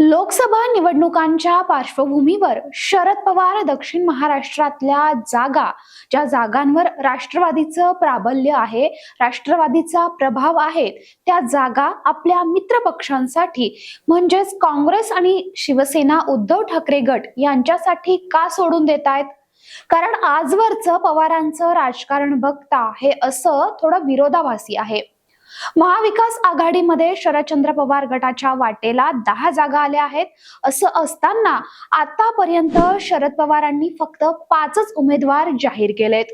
लोकसभा निवडणुकांच्या पार्श्वभूमीवर शरद पवार दक्षिण महाराष्ट्रातल्या जागा ज्या जागांवर राष्ट्रवादीचं प्राबल्य आहे राष्ट्रवादीचा प्रभाव आहे त्या जागा आपल्या मित्र पक्षांसाठी म्हणजेच काँग्रेस आणि शिवसेना उद्धव ठाकरे गट यांच्यासाठी का सोडून देत आहेत कारण आजवरचं पवारांचं राजकारण बघता हे असं थोडं विरोधाभासी आहे. महाविकास आघाडीमध्ये शरदचंद्र पवार गटाच्या वाटेला दहा जागा आल्या आहेत. असं असताना आतापर्यंत शरद पवारांनी फक्त पाचच उमेदवार जाहीर केलेत.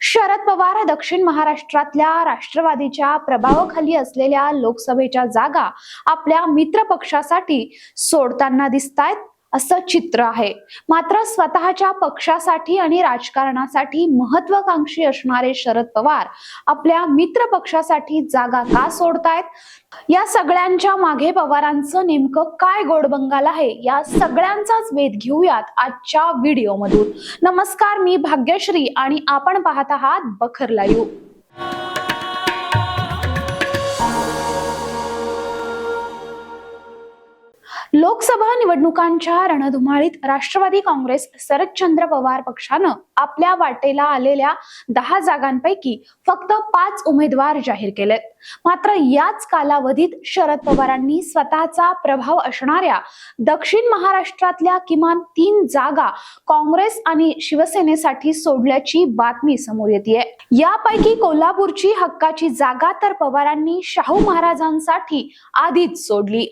शरद पवार दक्षिण महाराष्ट्रातल्या राष्ट्रवादीच्या प्रभावाखाली असलेल्या लोकसभेच्या जागा आपल्या मित्र पक्षासाठी सोडताना दिसतायत. असं चित्र आहे. मात्र स्वतःच्या पक्षासाठी आणि राजकारणासाठी महत्वाकांक्षी असणारे शरद पवार आपल्या मित्र पक्षासाठी जागा का सोडतायत? या सगळ्यांच्या मागे पवारांचं नेमकं काय गोडबंगाल आहे? या सगळ्यांचाच वेध घेऊयात आजच्या व्हिडिओमधून. नमस्कार मी भाग्यश्री आणि आपण पाहत आहात बखर लाईव्ह. लोकसभा निवडणुकांच्या रणधुमाळीत राष्ट्रवादी काँग्रेस शरदचंद्र पवार पक्षानं आपल्या वाटेला आलेल्या दहा जागांपैकी फक्त पाच उमेदवार जाहीर केलेत. मात्र याच कालावधीत शरद पवारांनी स्वतःचा प्रभाव असणाऱ्या दक्षिण महाराष्ट्रातल्या किमान तीन जागा काँग्रेस आणि शिवसेनेसाठी सोडल्याची बातमी समोर येते यापैकी कोल्हापूरची हक्काची जागा तर पवारांनी शाहू महाराजांसाठी आधीच सोडली.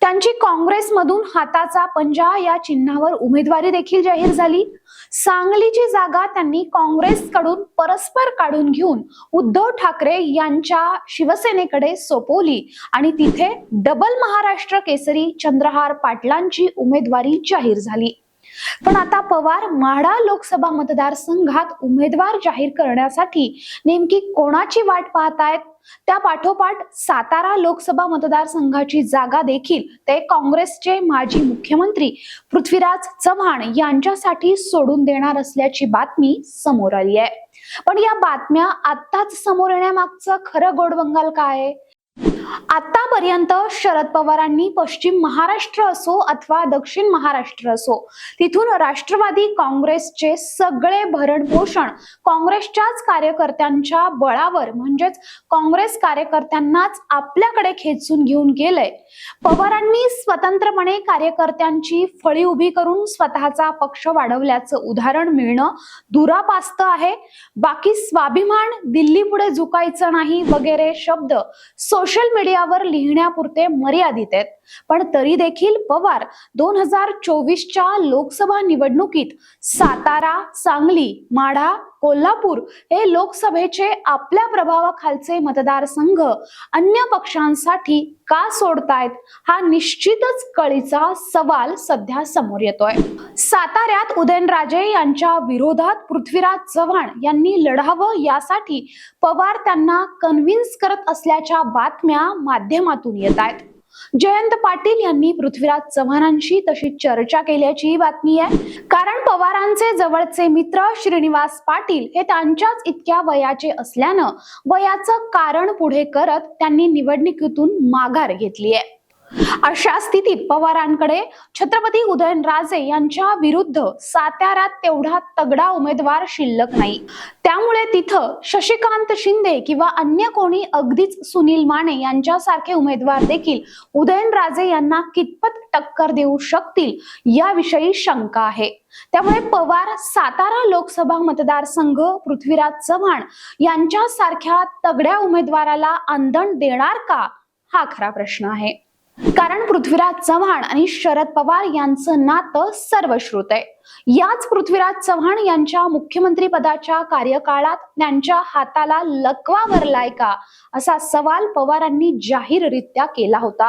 त्यांची काँग्रेसमधून हाताचा पंजा या चिन्हावर उमेदवारी देखील जाहीर झाली. सांगलीची जागा त्यांनी काँग्रेसकडून परस्पर काढून घेऊन उद्धव ठाकरे यांच्या शिवसेनेकडे सोपवली आणि तिथे डबल महाराष्ट्र केसरी चंद्रहार पाटलांची उमेदवारी जाहीर झाली. पण आता पवार माढा लोकसभा मतदारसंघात उमेदवार जाहीर करण्यासाठी नेमकी कोणाची वाट पाहतायत? त्या पाठोपाठ सातारा लोकसभा मतदारसंघाची जागा देखील ते काँग्रेसचे माजी मुख्यमंत्री पृथ्वीराज चव्हाण यांच्यासाठी सोडून देणार असल्याची बातमी समोर आली आहे. पण या बातम्या आताच समोर येण्यामागचं खरं गोडवंगाल काय आहे? आतापर्यंत शरद पवारांनी पश्चिम महाराष्ट्र असो अथवा दक्षिण महाराष्ट्र असो तिथून राष्ट्रवादी काँग्रेसचे सगळे भरणपोषण काँग्रेसच्याच कार्यकर्त्यांच्या बळावर म्हणजेच काँग्रेस कार्यकर्त्यांनाच आपल्याकडे खेचून घेऊन गेलंय. पवारांनी स्वतंत्रपणे कार्यकर्त्यांची फळी उभी करून स्वतःचा पक्ष वाढवल्याचं उदाहरण मिळणं दुरापास्त आहे. बाकी स्वाभिमान दिल्ली पुढे झुकायचं नाही वगैरे शब्द सोशल मीडिया यावर लिहिण्यापुरते मर्यादित आहेत. पण तरी देखील पवार दोन हजार चोवीसच्या लोकसभा निवडणुकीत सातारा सांगली माढा कोल्हापूर हे लोकसभेचे आपल्या प्रभावाखालचे मतदारसंघ अन्य पक्षांसाठी का सोडतायत हा निश्चितच कळीचा सवाल सध्या समोर येतोय. साताऱ्यात उदयनराजे यांच्या विरोधात पृथ्वीराज चव्हाण यांनी लढावं यासाठी पवार त्यांना कन्व्हिन्स करत असल्याच्या बातम्या माध्यमातून येत आहेत. जयंत पाटील यांनी पृथ्वीराज चव्हाणांशी तशी चर्चा केल्याची बातमी आहे. कारण पवारांचे जवळचे मित्र श्रीनिवास पाटील हे त्यांच्याच इतक्या वयाचे असल्यानं वयाचं कारण पुढे करत त्यांनी निवडणुकीतून माघार घेतली आहे. अशा स्थितीत पवारांकडे छत्रपती उदयनराजे यांच्या विरुद्ध साताऱ्यात तेवढा तगडा उमेदवार शिल्लक नाही. त्यामुळे तिथं शशिकांत शिंदे किंवा अन्य कोणी अगदीच सुनील माने यांच्यासारखे उमेदवार देखील उदयनराजे यांना कितपत टक्कर देऊ शकतील याविषयी शंका आहे. त्यामुळे पवार सातारा लोकसभा मतदारसंघ पृथ्वीराज चव्हाण यांच्यासारख्या तगड्या उमेदवाराला आंदण देणार का? हा खरा प्रश्न आहे. कारण पृथ्वीराज चव्हाण आणि शरद पवार यांचं नातं सर्वश्रुत आहे. याच पृथ्वीराज चव्हाण यांच्या मुख्यमंत्री पदाच्या कार्यकाळात त्यांच्या हाताला लकवा भरलाय का? असा सवाल पवारांनी जाहीररित्या केला होता.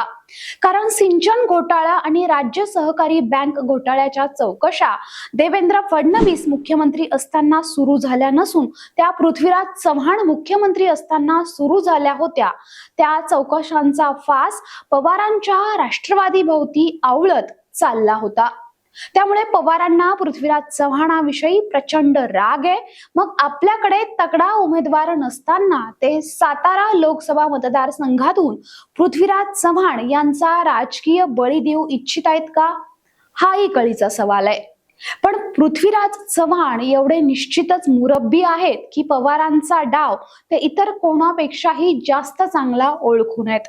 कारण सिंचन घोटाळा आणि राज्य सहकारी बँक घोटाळ्याच्या चौकशा देवेंद्र फडणवीस मुख्यमंत्री असताना सुरू झाल्या नसून त्या पृथ्वीराज चव्हाण मुख्यमंत्री असताना सुरू झाल्या होत्या. त्या चौकशांचा फास पवारांच्या राष्ट्रवादी भोवती आवळत चालला होता. त्यामुळे पवारांना पृथ्वीराज चव्हाणाविषयी प्रचंड राग आहे. मग आपल्याकडे तगडा उमेदवार नसताना ते सातारा लोकसभा मतदारसंघातून पृथ्वीराज चव्हाण यांचा राजकीय बळी देऊ इच्छित आहेत का? हाही कळीचा सवाल आहे. पण पृथ्वीराज चव्हाण एवढे निश्चितच मुरब्बी आहेत की पवारांचा डाव ते इतर कोणापेक्षाही जास्त चांगला ओळखून आहेत.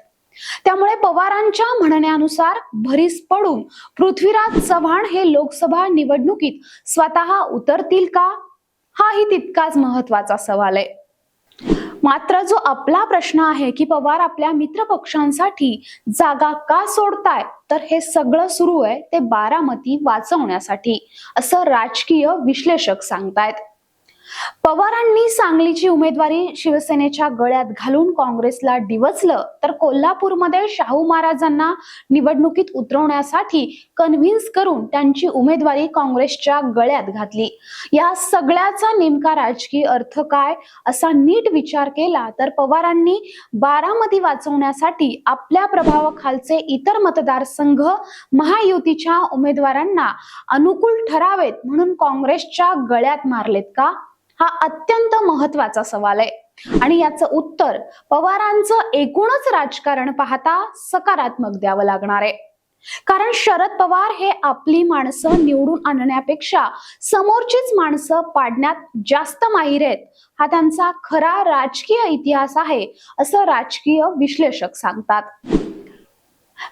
त्यामुळे पवारांच्या म्हणण्यानुसार भरीस पडून पृथ्वीराज चव्हाण हे लोकसभा निवडणुकीत स्वतः उतरतील का? हाही तितकाच महत्त्वाचा सवाल आहे. मात्र जो आपला प्रश्न आहे की पवार आपल्या मित्र पक्षांसाठी जागा का सोडताय? तर हे सगळं सुरू आहे ते बारामती वाचवण्यासाठी असं राजकीय विश्लेषक सांगतायत. पवारांनी सांगलीची उमेदवारी शिवसेनेच्या गळ्यात घालून काँग्रेसला डिवचलं तर कोल्हापूरमध्ये शाहू महाराजांना निवडणुकीत उतरवण्यासाठी कन्व्हिन्स करून त्यांची उमेदवारी काँग्रेसच्या गळ्यात घातली. या सगळ्याचा नेमका राजकीय अर्थ काय असा नीट विचार केला तर पवारांनी बारामती वाचवण्यासाठी आपल्या प्रभावाखालचे इतर मतदारसंघ महायुतीच्या उमेदवारांना अनुकूल ठरावेत म्हणून काँग्रेसच्या गळ्यात मारलेत का? हा अत्यंत महत्त्वाचा सवाल आहे. आणि याचं उत्तर पवारांचं एकूणच राजकारण पाहता सकारात्मक द्यावं लागणार आहे. कारण शरद पवार हे आपली माणसं निवडून आणण्यापेक्षा समोरचीच माणसं पाडण्यात जास्त माहीर आहेत. हा त्यांचा खरा राजकीय इतिहास आहे असं राजकीय विश्लेषक सांगतात.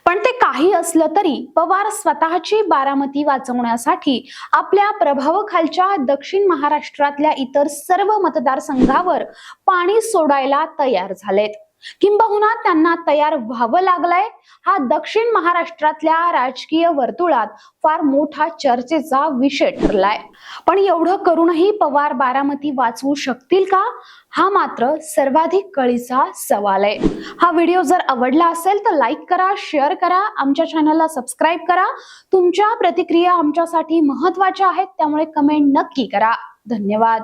पण ते काही असलं तरी पवार स्वतःची बारामती वाचवण्यासाठी आपल्या प्रभावाखालच्या दक्षिण महाराष्ट्रातल्या इतर सर्व मतदारसंघावर पाणी सोडायला तयार झालेत. किंबहुना त्यांना तयार व्हावं लागलंय. हा दक्षिण महाराष्ट्रातल्या राजकीय वर्तुळात फार मोठा चर्चेचा विषय ठरलाय. पण एवढं करूनही पवार बारामती वाचवू शकतील का? हा मात्र सर्वाधिक कळीचा सवाल आहे. हा व्हिडिओ जर आवडला असेल तर लाईक करा शेअर करा आमच्या चॅनलला सबस्क्राईब करा. तुमच्या प्रतिक्रिया आमच्यासाठी महत्त्वाच्या आहेत त्यामुळे कमेंट नक्की करा. धन्यवाद.